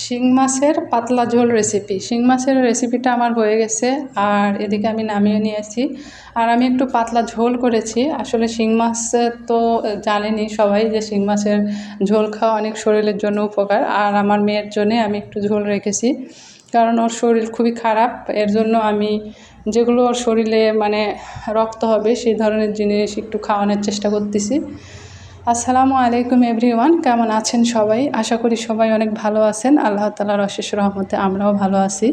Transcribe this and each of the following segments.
শিং মাছের পাতলা ঝোল রেসিপি শিং মাছের রেসিপিটা আমার হয়ে গেছে আর এদিকে আমি নামিয়ে নিয়েছি। আর আমি একটু পাতলা ঝোল করেছি। আসলে শিং মাছের তো জানেনি সবাই যে শিং মাছের ঝোল খাওয়া অনেক শরীরের জন্য উপকার। আর আমার মেয়ের জন্যে আমি একটু ঝোল রেখেছি। কারণ ওর শরীর খুবই খারাপ। এর জন্য আমি যেগুলো ওর শরীরে মানে রক্ত হবে সেই ধরনের জিনিস একটু খাওয়ানোর চেষ্টা করতেছি। আসসালামু আলাইকুম এভরিওয়ান, কেমন আছেন সবাই? আশা করি সবাই অনেক ভালো আছেন। আল্লাহ তালার অশেষ রহমতে আমরাও ভালো আছি।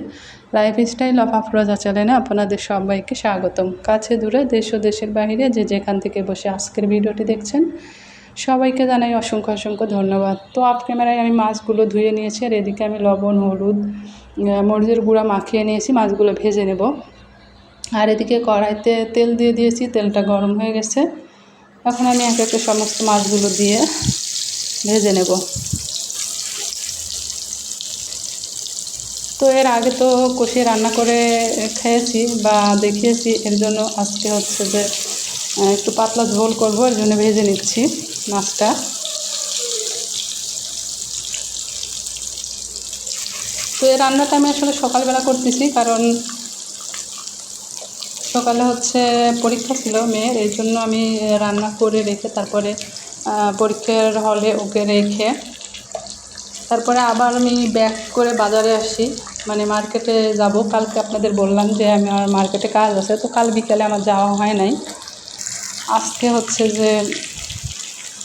লাইফ স্টাইল অফ আফরোজা চ্যানেলে আপনাদের সবাইকে স্বাগতম। কাছে দূরে, দেশ ও দেশের বাইরে যে যেখান থেকে বসে আজকের ভিডিওটি দেখছেন, সবাইকে জানাই অসংখ্য অসংখ্য ধন্যবাদ। তো আপ ক্যামেরায় আমি মাছগুলো ধুয়ে নিয়েছি, আর এদিকে আমি লবণ, হলুদ মরিচের গুঁড়া মাখিয়ে নিয়েছি, মাছগুলো ভেজে নেব। আর এদিকে কড়াইতে তেল দিয়ে দিয়েছি, তেলটা গরম হয়ে গেছে। এখন আমি এক একে সমস্ত মাছগুলো দিয়ে ভেজে নেব। তো এর আগে তো কষিয়ে রান্না করে খেয়েছি বা দেখিয়েছি, এর জন্য আজকে হচ্ছে যে একটু পাতলা ঝোল করব, এর জন্য ভেজে নিচ্ছি মাছটা। তো এই রান্নাটা আমি আসলে সকালবেলা করতেছি, কারণ সকালে হচ্ছে পরীক্ষা ছিল মেয়ের, এই জন্য আমি রান্না করে রেখে তারপরে পরীক্ষার হলে ওকে রেখে তারপরে আবার আমি ব্যাক করে বাজারে আসি। মানে মার্কেটে যাব। কালকে আপনাদের বললাম যে আমি আমার মার্কেটে কাজ আছে, তো কাল বিকালে আমার যাওয়া হয় নাই। আজকে হচ্ছে যে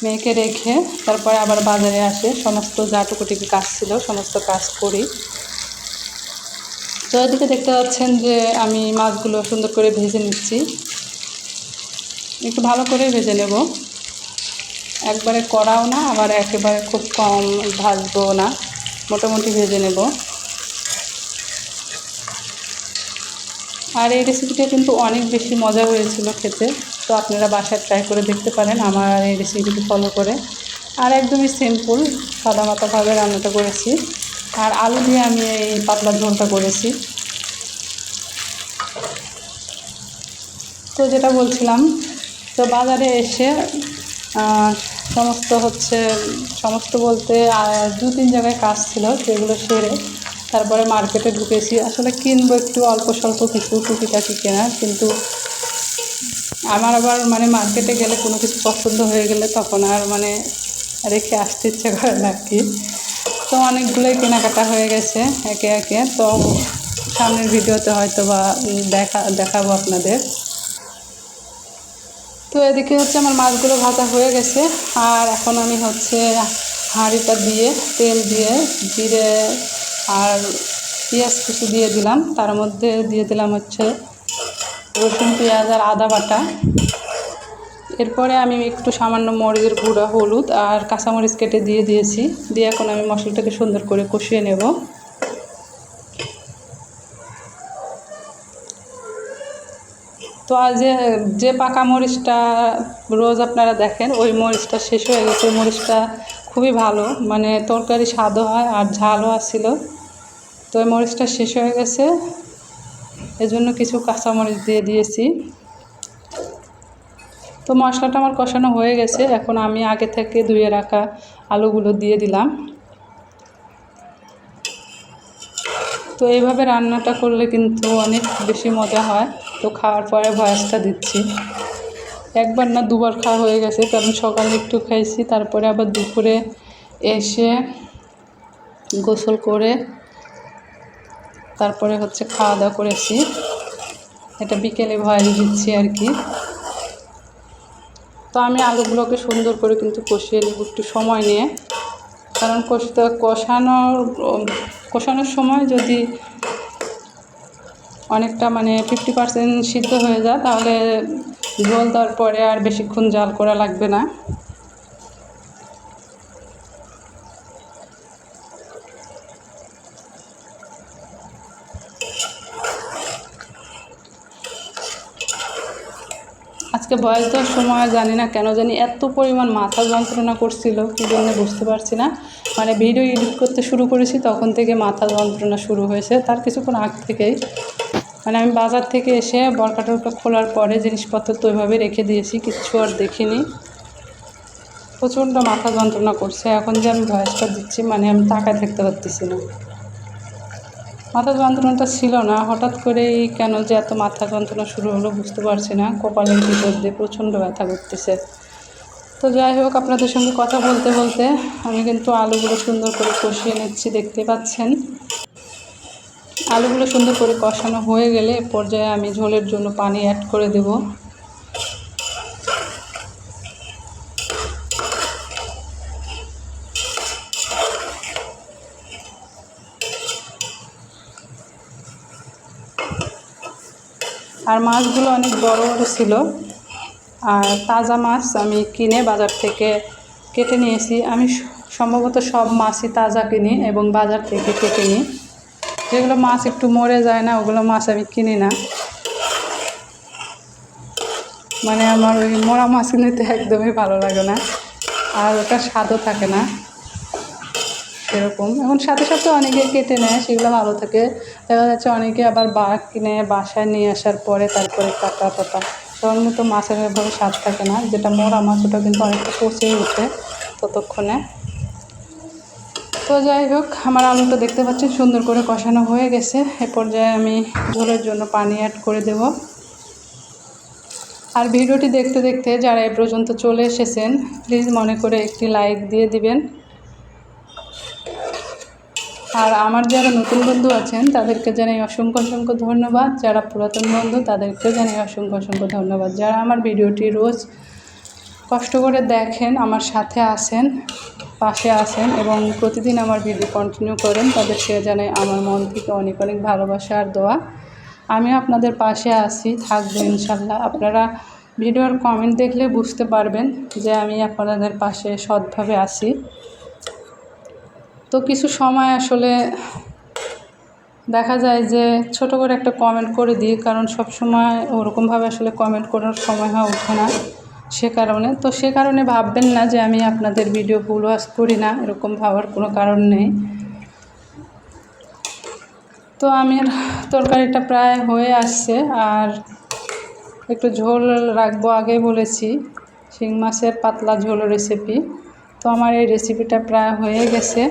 মেয়েকে রেখে তারপরে আবার বাজারে আসে। সমস্ত যাটুকুটিকে কাজ ছিল, সমস্ত কাজ করি। তো এদিকে দেখতে পাচ্ছেন যে আমি মাছগুলো সুন্দর করে ভেজে নিচ্ছি। একটু ভালো করে ভেজে নেব। একবারে কড়াও না, আবার একেবারে খুব কম ভাজবো না। মোটামুটি ভেজে নেব। আর এই রেসিপিটা কিন্তু অনেক বেশি মজা হয়েছিল খেতে। তো আপনারা বাসায় ট্রাই করে দেখতে পারেন আমার এই রেসিপিটি ফলো করে। আর একদমই সিম্পল সাদা মাতাভাবে রান্নাটা করেছি। আর আলু দিয়ে আমি এই পাতলা ঝোলটা করেছি। তো যেটা বলছিলাম, তো বাজারে এসে সমস্ত হচ্ছে, সমস্ত বলতে দু তিন জায়গায় কাজ ছিল সেগুলো সেরে তারপরে মার্কেটে ঢুকেছি। আসলে কিনবো একটু অল্প স্বল্প কিছু টুকিটাকি কেনার কিন্তু আমার আবার মানে মার্কেটে গেলে কোনো কিছু পছন্দ হয়ে গেলে তখন আর মানে রেখে আসতে ইচ্ছে করে না কি। তো অনেকগুলোই কেনাকাটা হয়ে গেছে একে একে। তো সামনের ভিডিওতে হয়তো বা দেখা, দেখাবো আপনাদের। তো এদিকে হচ্ছে আমার মাছগুলো ভাজা হয়ে গেছে। আর এখন আমি হচ্ছে হাঁড়িটা দিয়ে, তেল দিয়ে, জিরে আর পেঁয়াজ কুচি দিয়ে দিলাম। তার মধ্যে দিয়ে দিলাম হচ্ছে রসুন, পেঁয়াজ আর আদা বাটা। এরপরে আমি একটু সামান্য মরিচের গুঁড়া, হলুদ আর কাঁচামরিচ কেটে দিয়ে দিয়েছি। দিয়ে এখন আমি মশলাটাকে সুন্দর করে কষিয়ে নেব। তো আজ যে যে পাকা মরিচটা রোজ আপনারা দেখেন, ওই মরিচটা শেষ হয়ে গেছে। মরিচটা খুবই ভালো মানে তরকারি স্বাদও হয় আর ঝালও আসছিল। তো ওই মরিচটা শেষ হয়ে গেছে। এজন্য কিছু কাঁচামরিচ দিয়ে দিয়েছি। তো মশলাটা আমার কষানো হয়ে গেছে। এখন আমি আগে থেকে ধুয়ে রাখা আলুগুলো দিয়ে দিলাম। তো এইভাবে রান্নাটা করলে কিন্তু অনেক বেশি মজা হয়। তো খাওয়ার পরে ভয়েসটা দিচ্ছি। একবার না দুবার খাওয়া হয়ে গেছে, কারণ সকালে একটু খাইছি, তারপরে আবার দুপুরে এসে গোসল করে তারপরে হচ্ছে খাওয়া দাওয়া করেছি। এটা বিকেলে ভয়েস দিচ্ছি আর কি। তো আমি আলুগুলোকে সুন্দর করে কিন্তু কষিয়ে নেব একটু সময় নিয়ে। কারণ কষতে কষানোর কষানোর সময় যদি অনেকটা মানে ফিফটি পার্সেন্ট সিদ্ধ হয়ে যায়, তাহলে ঝোল দেওয়ার পরে আর বেশিক্ষণ জাল করা লাগবে না। আজকে বয়স দেওয়ার সময় জানি না কেন জানি এত পরিমাণ মাথা যন্ত্রণা করছিল, কী জন্য বুঝতে পারছি না। মানে ভিডিও এডিট করতে শুরু করেছি, তখন থেকে মাথা যন্ত্রণা শুরু হয়েছে, তার কিছুক্ষণ আগ থেকেই। মানে আমি বাজার থেকে এসে বরকা টরকা খোলার পরে জিনিসপত্র তো ওইভাবে রেখে দিয়েছি, কিচ্ছু আর দেখিনি। প্রচণ্ড মাথা যন্ত্রণা করছে, এখন যে আমি ভয়েসটা দিচ্ছি মানে আমি তাকায় থাকতে পারতেছি না। মাথা যন্ত্রণাটা ছিল না। হঠাৎ করেই কেন যে এত মাথা যন্ত্রণা শুরু হলো বুঝতে পারছি না। কপালের ভিতর দিয়ে প্রচণ্ড ব্যথা করতেছে। তো যাই হোক, আপনাদের সঙ্গে কথা বলতে বলতে আমি কিন্তু আলুগুলো সুন্দর করে কষিয়ে নিচ্ছি, দেখতে পাচ্ছেন। আলুগুলো সুন্দর করে কষানো হয়ে গেলে পর্যায়ে আমি ঝোলের জন্য পানি অ্যাড করে দেব। আর মাছগুলো অনেক বড় বড় ছিল। আর তাজা মাছ আমি কিনে বাজার থেকে কেটে নিয়েছি। আমি সম্ভবত সব মাছই তাজা কিনি এবং বাজার থেকে কেটে নিই। যেগুলো মাছ একটু মরে যায় না, ওগুলো মাছ আমি কিনি না। মানে আমার ওই মরা মাছ কিনতে একদমই ভালো লাগে না। আর ওটা স্বাদও থাকে না। সেরকম। এখন সাথে সাথে অনেকে কেটে নেয়, সেগুলো ভালো থাকে। দেখা যাচ্ছে অনেকে আবার বা কিনে বাসায় নিয়ে আসার পরে তারপরে কাটা টাটা সবার মতো মাছের এভাবে স্বাদ থাকে না। যেটা মরা মাছ, ওটা কিন্তু অনেকটা পচে উঠে ততক্ষণে। তো যাই হোক, আমার আলুটা দেখতে পাচ্ছেন, সুন্দর করে কষানো হয়ে গেছে। এ পর্যায়ে আমি ঝোলের জন্য পানি অ্যাড করে দেব। আর ভিডিওটি দেখতে দেখতে যারা এ পর্যন্ত চলে এসেছেন প্লিজ মনে করে একটি লাইক দিয়ে দিবেন। আর আমার যারা নতুন বন্ধু আছেন, তাদেরকে জানাই অসংখ্য অসংখ্য ধন্যবাদ। যারা পুরাতন বন্ধু তাদেরকে জানাই অসংখ্য অসংখ্য ধন্যবাদ। যারা আমার ভিডিওটি রোজ কষ্ট করে দেখেন, আমার সাথে আসেন পাশে আসেন এবং প্রতিদিন আমার ভিডিও কন্টিনিউ করেন, তাদেরকে জানাই আমার মন থেকে অনেক অনেক ভালোবাসা আর দোয়া। আমি আপনাদের পাশে আছি, থাকব ইনশাল্লাহ। আপনারা ভিডিওর কমেন্ট দেখলে বুঝতে পারবেন যে আমি আপনাদের পাশে সৎভাবে আছি। তো কিছু সময় আসলে দেখা যায় যে ছোট করে একটা কমেন্ট করে দিই, কারণ সব সময় ওরকমভাবে আসলে কমেন্ট করার সময় হয়ে ওঠে না সে কারণে। তো সে কারণে ভাববেন না যে আমি আপনাদের ভিডিও ভুল ওয়াজ করি না, এরকম ভাবার কোনো কারণ নেই। তো আমি তরকারিটা প্রায় হয়ে আসছে, আর একটু ঝোল রাখব আগে বলেছি, শিং মাছের পাতলা ঝোল রেসিপি তো আমার এই রেসিপিটা প্রায় হয়ে গেছে।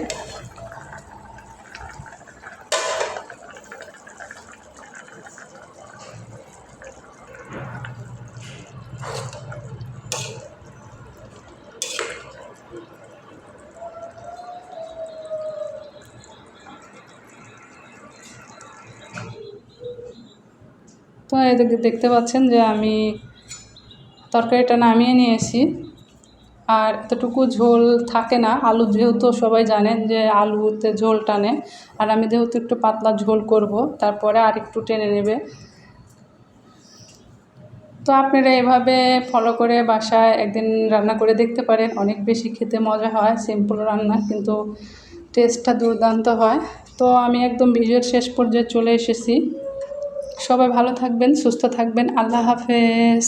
তো দেখতে পাচ্ছেন যে আমি তরকারিটা নামিয়ে নিয়েছি। আর এতটুকু ঝোল থাকে না। আলু যেহেতু সবাই জানেন যে আলুতে ঝোল টানে, আর আমি যেহেতু একটু পাতলা ঝোল করব, তারপরে আর একটু টেনে নেবে। তো আপনারা এভাবে ফলো করে বাসায় একদিন রান্না করে দেখতে পারেন। অনেক বেশি খেতে মজা হয় সিম্পল রান্না, কিন্তু টেস্টটা দুর্দান্ত হয়। তো আমি একদম ভিডিওর শেষ পর্যায়ে চলে এসেছি। সবাই ভালো থাকবেন, সুস্থ থাকবেন। আল্লাহ হাফেজ।